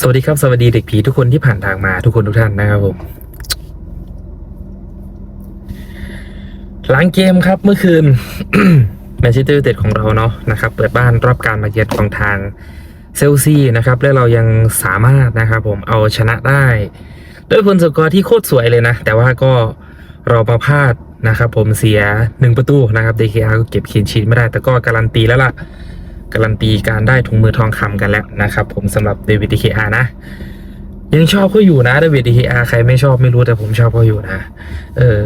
สวัสดีครับ สวัสดีเด็กผีทุกคนที่ผ่านทางมาทุกคนทุกท่านนะครับผมหลังเกมครับเมื่อคืนแมนเชสเตอร์ยูไนเต็ดของเราเนาะนะครับ เปิดบ้านรับการมาเยือนของทางเซลซีนะครับ และเรายังสามารถนะครับผมเอาชนะได้ ด้วยผลสกอร์ที่โคตรสวยเลยนะ แต่ว่าก็เรามาพลาดนะครับ ผมเสียหนึ่งประตูนะครับ DKR ก็เก็บคีนชีนไม่ได้ แต่ก็การันตีแล้วล่ะ การันตีการได้ถุงมือทองคำกันแล้วนะครับ ผมสำหรับเดวิด DKR นะ ยังชอบเขาอยู่นะเดวิด DKR ใครไม่ชอบไม่รู้แต่ผมชอบเขาอยู่นะ เออ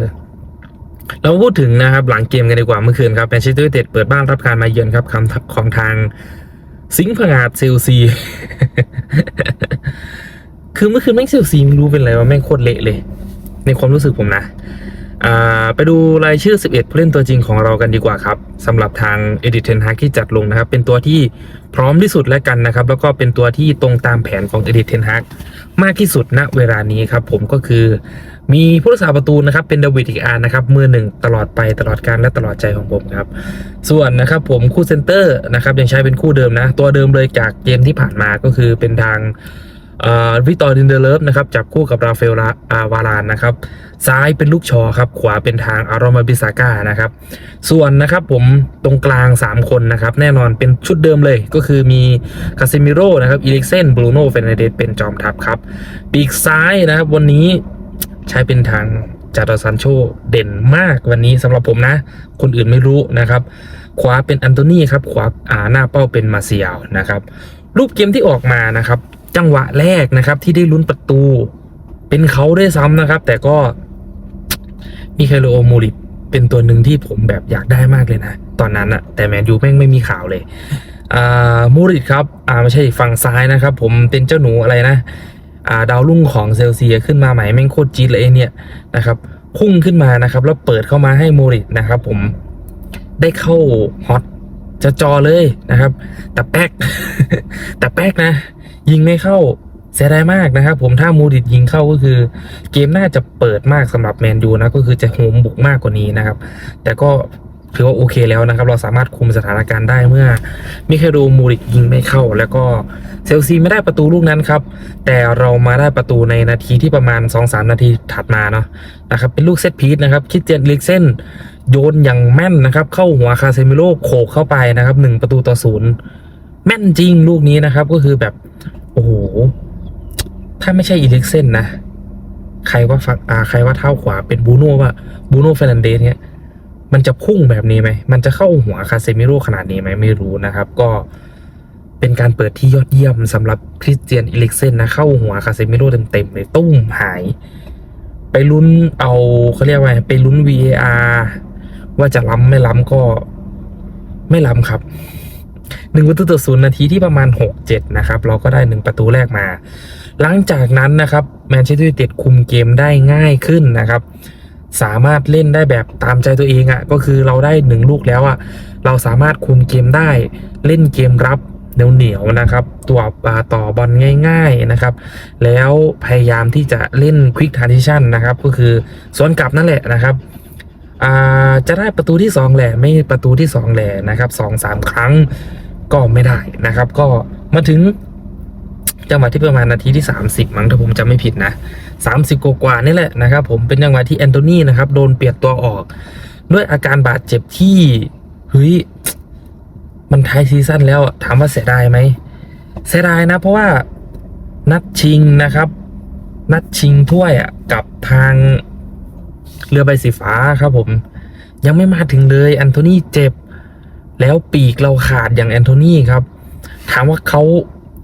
เราพูดถึงนะครับหลังเกมกันดีกว่าเมื่อคืนครับแมนเชสเตอร์ยูไนเต็ดเปิดบ้านรับการมาเยือนครับคำของทางสิงห์ผงาดเซลซี คือเมื่อคืนแม่งเซลซีไม่รู้เป็นอะไรว่าแม่งโคตรเละเลย ในความรู้สึกผมนะ ไปดูรายชื่อ 11 ผู้เล่นตัวจริงของเรากันดีกว่าครับสำหรับทางเอดิเทนฮากที่จัดลงนะครับ เป็นตัวที่พร้อมที่สุดแล้วกันนะครับ แล้วก็เป็นตัวที่ตรงตามแผนของเอดิเทนฮากมากที่สุดณเวลานี้ครับ ผมก็คือมีผู้รักษาประตูนะครับ เป็นเดวิดอีกอาร์นะครับ มือหนึ่งตลอดไปตลอดการและตลอดใจของผมครับ ส่วนนะครับผมคู่เซนเตอร์นะครับยังใช้เป็นคู่เดิมนะ ตัวเดิมเลยจากเกมที่ผ่านมาก็คือเป็นทางวิตอร์ดินเดเลฟนะครับจับคู่กับราเฟลลาอ่าวารานนะครับ ซ้ายเป็นลูกชอครับ ขวาเป็นทางอารอมาบิซาก้านะครับ ส่วนนะครับผมตรงกลาง 3 คนนะครับ แน่นอนเป็นชุดเดิมเลย ก็คือมีคาเซมิโร่นะครับอีเล็กเซนบรูโน่เฟรนเดสเป็นจอมทัพครับ ปีกซ้ายนะครับ วันนี้ใช้เป็นทางจาร์ดซันโชเด่นมากวันนี้สำหรับผมนะ คนอื่นไม่รู้นะครับ ขวาเป็นอันโตนีครับ ขวาอ่าหน้าเป้าเป็นมาเซียลนะครับ รูปเกมที่ออกมานะครับ จังหวะแรกนะครับที่ได้ลุ้นประตู เป็นเขาด้วยซ้ำนะครับ แต่ก็ มิคาโลโอมูริตเป็นตัวหนึ่งที่ผมแบบอยากได้มากเลยนะ ตอนนั้นอะแต่แมนยูแม่งไม่มีข่าวเลยอ่ามูริตครับอ่าไม่ใช่ฝั่งซ้ายนะครับ ผมเป็นเจ้าหนูอะไรนะอ่าดาวรุ่งของเซลเซียขึ้นมาใหม่แม่งโคตรจี๊ดเลยเนี่ยนะครับพุ่งขึ้นมานะครับ แล้วเปิดเข้ามาให้มูริตนะครับ ผมได้เข้าฮอตจะจอเลยนะครับ แต่แป๊กแต่แป๊กนะ ยิงไม่เข้า เสียดายมากนะครับผมถ้ามูดิดยิงเข้าก็คือ เกมน่าจะเปิดมากสำหรับแมนยูนะก็คือจะโหมบุกมากกว่านี้นะครับ แต่ก็ถือว่าโอเคแล้วนะครับ เราสามารถคุมสถานการณ์ได้เมื่อมิเคโดมูริกยิงไม่เข้า แล้วก็เซลซีไม่ได้ประตูลูกนั้นครับ แต่เรามาได้ประตูในนาทีที่ประมาณ 2-3 นาทีถัดมาเนาะนะครับเป็นลูกเซตพีซนะครับคิดเจนลิกเซนโยนอย่างแม่นนะครับ เข้าหัวคาเซมิโลโขกเข้าไปนะครับหนึ่งประตูต่อศูนย์แม่นจริงลูกนี้นะครับก็คือแบบโอ้โห ถ้าไม่ใช่อีลิกเซนนะ ใครว่าฝักอ่า ใครว่าเท้าขวาเป็นบูโน่ว่าบูโน่เฟรนันเดสเนี่ยมันจะพุ่งแบบนี้ไหม มันจะเข้าหัวคาเซมิโร่ขนาดนี้ไหมไม่รู้นะครับ ก็เป็นการเปิดที่ยอดเยี่ยมสำหรับคริสเตียนอีลิกเซนนะ เข้าหัวคาเซมิโร่เต็มๆเลยตุ้มหาย ไปลุ้นเอาเขาเรียกว่าไงไปลุ้น VAR ว่าจะล้ำไม่ล้ำก็ไม่ล้ำครับ หนึ่งประตูต่อศูนย์นาทีที่ประมาณ 6-7 นะครับ เราก็ได้หนึ่งประตูแรกมา หลังจากนั้นนะครับแมนเชสเตอร์ยูไนเต็ดคุมเกมได้ง่ายขึ้นนะครับ สามารถเล่นได้แบบตามใจตัวเองอะ่ะก็คือเราได้หนึ่งลูกแล้วอะ่ะเราสามารถคุมเกมได้เล่นเกมรับเหนียวๆนะครับ ตัวต่อบอลง่าย ๆนะครับ แล้วพยายามที่จะเล่นควิกท r น n ิชันนะครับ ก็คือสวนกลับนั่นแหละนะครับ จะได้ประตูที่ 2แหละไม่ประตูที่ 2แหละนะครับสองสามครั้งก็ไม่ได้นะครับ ก็มาถึงจังหวะที่ประมาณนาทีที่ 30 มั้งถ้าผมจำไม่ผิดนะ 30กว่าๆนี่แหละนะครับผมเป็นจังหวะที่แอนโทนีนะครับโดนเปลี่ยนตัวออก ด้วยอาการบาดเจ็บที่เฮ้ยมันท้ายซีซั่นแล้วถามว่าเสียดายไหมเสียดายนะ เพราะว่านัดชิงนะครับ นัดชิงถ้วยอะกับทาง เรือใบสีฟ้าครับผม ยังไม่มาถึงเลยแอนโทนีเจ็บ แล้วปีกเราขาดอย่างแอนโทนีครับ ถามว่าเขา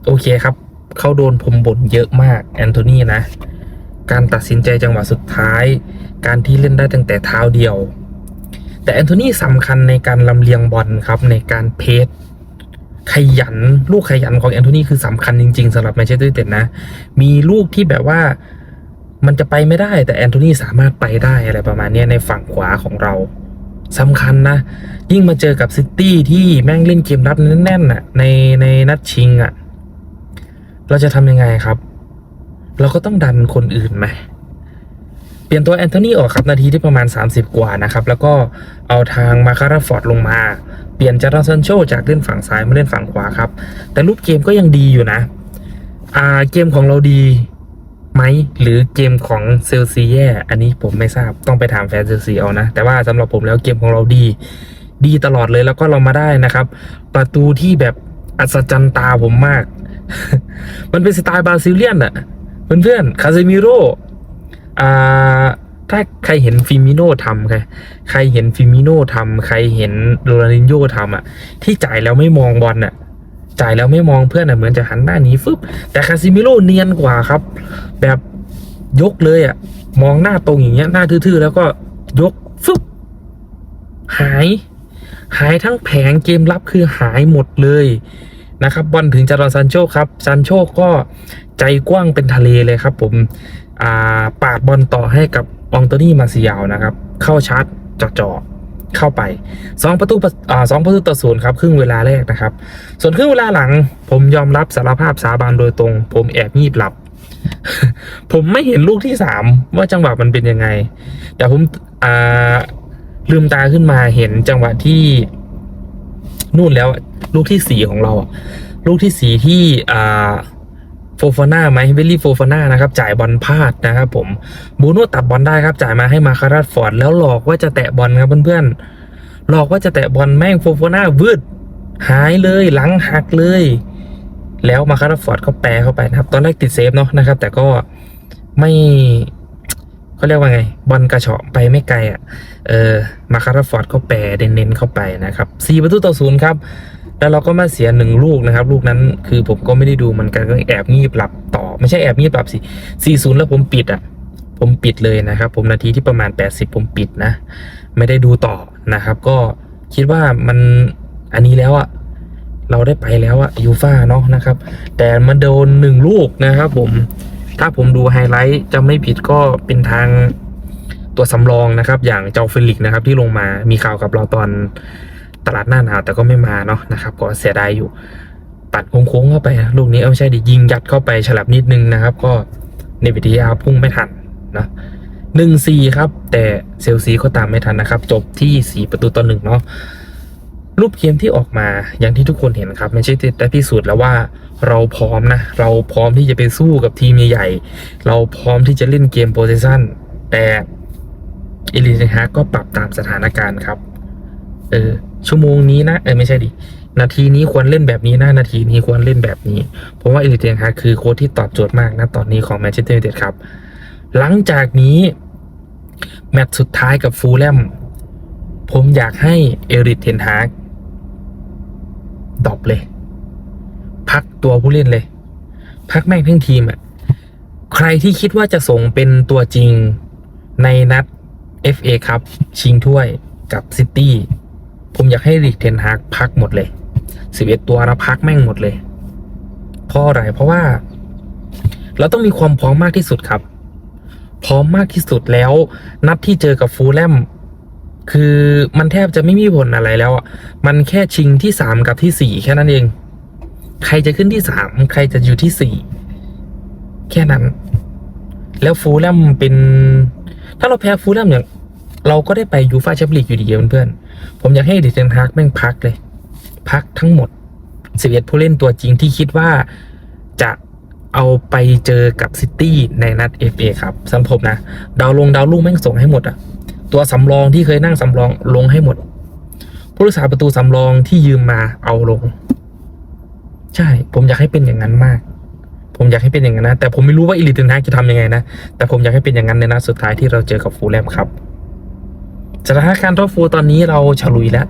โอเคครับ เขาโดนผมบ่นเยอะมากแอนโทนีนะ การตัดสินใจจังหวะสุดท้าย การที่เล่นได้ตั้งแต่เท้าเดียว แต่แอนโทนีสำคัญในการลำเลียงบอลครับในการเพสขยันลูกขยันของแอนโทนีคือสำคัญจริง ๆสำหรับแมนเชสเตอร์ยูไนเต็ดนะ มีลูกที่แบบว่า มันจะไปไม่ได้แต่แอนโทนีสามารถไปได้อะไรประมาณนี้ในฝั่งขวาของเราสำคัญนะ ยิ่งมาเจอกับซิตี้ที่แม่งเล่นเกมรับแน่นๆน่ะในในนัดชิงอะ่ะ เราจะทำยังไงครับ เราก็ต้องดันคนอื่นไหมเปลี่ยนตัวแอนโทนีออกครับ นาทีที่ประมาณ 30 กว่านะครับ แล้วก็เอาทางมาคาราฟอร์ดลงมา เปลี่ยนจาร์ซันโชจากเล่นฝั่งซ้ายมาเล่นฝั่งขวาครับ แต่รูปเกมก็ยังดีอยู่นะ อ่าเกมของเราดี ไหมหรือเกมของเซลซีแย่อันนี้ผมไม่ทราบต้องไปถามแฟนเซลซีเอานะ แต่ว่าสำหรับผมแล้วเกมของเราดี ดีตลอดเลยแล้วก็เรามาได้นะครับ ประตูที่แบบอัศจรรย์ตาผมมาก มันเป็นสไตล์บราซิเลียนอะเพื่อนๆคาเซมิโร่อ่าถ้าใครเห็นฟิมิโน่ทำใครใครเห็นฟิมิโน่ทำใครเห็นโรนัลดินโญ่ทำอะที่จ่ายแล้วไม่มองบอลอะ จ่ายแล้วไม่มองเพื่อนอะเหมือนจะหันหน้าหนีฟึบแต่คาซิมิโร่เนียนกว่าครับ แบบยกเลยอะมองหน้าตรงอย่างเงี้ยหน้าทื่อๆ แล้วก็ยกฟึบหาย หายทั้งแผงเกมรับคือหายหมดเลยนะครับบอลถึงจารอนซันโชครับซันโชก็ใจกว้างเป็นทะเลเลยครับ ผมอ่าปาดบอลต่อให้กับอองโตนี่มาซิยาวนะครับ เข้าชาร์จจ่อ เข้าไปสองประตูประอ่สองประตูต่อศูนย์ครับครึ่งเวลาแรกนะครับ ส่วนครึ่งเวลาหลัง ผมยอมรับสารภาพสาบานโดยตรง ผมแอบงีบหลับ ผมไม่เห็นลูกที่สามว่าจังหวะมันเป็นยังไง แต่ผมอ่าลืมตาขึ้นมาเห็นจังหวะที่นู่นแล้วลูกที่สี่ของเราลูกที่สี่ที่อ่า โฟฟาน่าไหมเวลลี่โฟฟาน่านะครับจ่ายบอลพลาดนะครับผมบูโน่ตัดบอลได้ครับจ่ายมาให้มาคาราดฟอร์ดแล้วหลอกว่าจะแตะบอลครับเพื่อนๆหลอกว่าจะแตะบอลแม่งโฟฟาน่าวืดหายเลยหลังหักเลย แล้วมาคาราดฟอร์ดก็แปรเข้าไปนะครับ ตอนแรกติดเซฟเนาะนะครับ แต่ก็ไม่เขาเรียกว่าไง บอลกระเฉาะไปไม่ไกลอะเออมาคาราฟอร์ดก็แปรเน้นๆเข้าไปนะครับสี่ประตูต่อศูนย์ครับ แล้วเราก็มาเสียหนึ่งลูกนะครับ ลูกนั้นคือผมก็ไม่ได้ดูมันกันก็แอบงีบหลับต่อ ไม่ใช่แอบงีบหลับสิสี่ศูนย์แล้วผมปิดอะ ผมปิดเลยนะครับ ผมนาทีที่ประมาณ 80 ผมปิดนะ ไม่ได้ดูต่อนะครับ ก็คิดว่ามันอันนี้แล้วอะเราได้ไปแล้วอะยูฟ่าเนาะนะครับ แต่มันโดนหนึ่งลูกนะครับผมถ้าผมดูไฮไลท์จะไม่ผิดก็เป็นทางตัวสำรองนะครับ อย่างเจ้าเฟลิกนะครับที่ลงมามีข่าวกับเราตอน ตลาดหน้าหนาวแต่ก็ไม่มาเนาะนะครับ ก็เสียดายอยู่ปัดโค้งๆเข้าไปลูกนี้เอาไม่ใช่ดิยิงยัดเข้าไปฉลับนิดนึงนะครับ ก็ในวิทยาพุ่งไม่ทันนะหนึ่งสี่ครับ แต่เซลซีก็ตามไม่ทันนะครับ จบที่สี่ประตูต่อหนึ่งเนาะรูปเกมที่ออกมาอย่างที่ทุกคนเห็นครับไม่ใช่ได้พิสูจน์แล้วว่าเราพร้อมนะ เราพร้อมที่จะไปสู้กับทีมใหญ่ เราพร้อมที่จะเล่นเกมโพซิชันแต่เอลิเทนฮาก็ปรับตามสถานการณ์ครับ เออ ชั่วโมงนี้นะเออไม่ใช่ดินาทีนี้ควรเล่นแบบนี้นะนาทีนี้ควรเล่นแบบนี้เพราะว่าเอลิเทนฮาคือโค้ชที่ตอบโจทย์มากนะตอนนี้ของแมนเชสเตอร์ยูไนเต็ดครับ หลังจากนี้ แมตช์สุดท้ายกับฟูลแลมผมอยากให้เอริเทนฮากดอปเลย พักตัวผู้เล่นเลย พักแม่งทั้งทีมอะ่ะใครที่คิดว่าจะส่งเป็นตัวจริงในนัด FA ครับ ชิงถ้วยกับซิตี้ ผมอยากให้ริกเทนฮากพักหมดเลย11ตัวนะพักแม่งหมดเลย เพราะอะไรเพราะว่า เราต้องมีความพร้อมมากที่สุดครับ พร้อมมากที่สุดแล้ว นัดที่เจอกับฟูลแลมคือมันแทบจะไม่มีผลอะไรแล้วอะมันแค่ชิงที่สามกับที่สี่แค่นั้นเอง ใครจะขึ้นที่สามใครจะอยู่ที่สี่แค่นั้น แล้วฟูลแลมเป็น ถ้าเราแพ้ฟูลแลมเนี่ยเราก็ได้ไปยูฟ่าแชมเปี้ยนลีกอยู่ดีเพื่อนๆ ผมอยากให้เดเทนฮากแม่งพักเลย พักทั้งหมดสิบเอ็ดผู้เล่นตัวจริงที่คิดว่าจะเอาไปเจอกับซิตี้ในนัด FA ครับสำหรับผมนะ ดาวลงดาวลูกแม่งส่งให้หมดอะตัวสำรองที่เคยนั่งสำรองลงให้หมด ผู้รักษาประตูสำรองที่ยืมมาเอาลง ใช่ ผมอยากให้เป็นอย่างนั้นมาก ผมอยากให้เป็นอย่างนั้นนะ แต่ผมไม่รู้ว่าอิลิทเทนฮากจะทำยังไงนะ แต่ผมอยากให้เป็นอย่างนั้นในนัดสุดท้ายที่เราเจอกับฟูลแลมครับ สถานการณ์ท็อปโฟร์ตอนนี้เราฉลุยแล้ว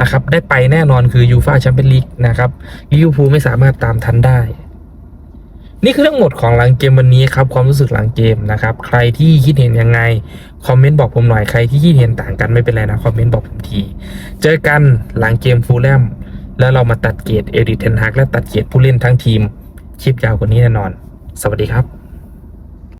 นะครับ ได้ไปแน่นอนคือยูฟาแชมเปี้ยนลีกนะครับลิเวอร์พูลไม่สามารถตามทันได้ นี่คือทั้งหมดของหลังเกมวันนี้ครับ ความรู้สึกหลังเกมนะครับ ใครที่คิดเห็นยังไง คอมเมนต์บอกผมหน่อยใครที่คิดเห็นต่างกันไม่เป็นไรนะคอมเมนต์บอกผมทีเจอกันหลังเกมฟูลแลมแล้วเรามาตัดเกรดเอริเทนฮากและตัดเกรดผู้เล่นทั้งทีมคลิปยาวกว่านี้แน่นอน สวัสดีครับ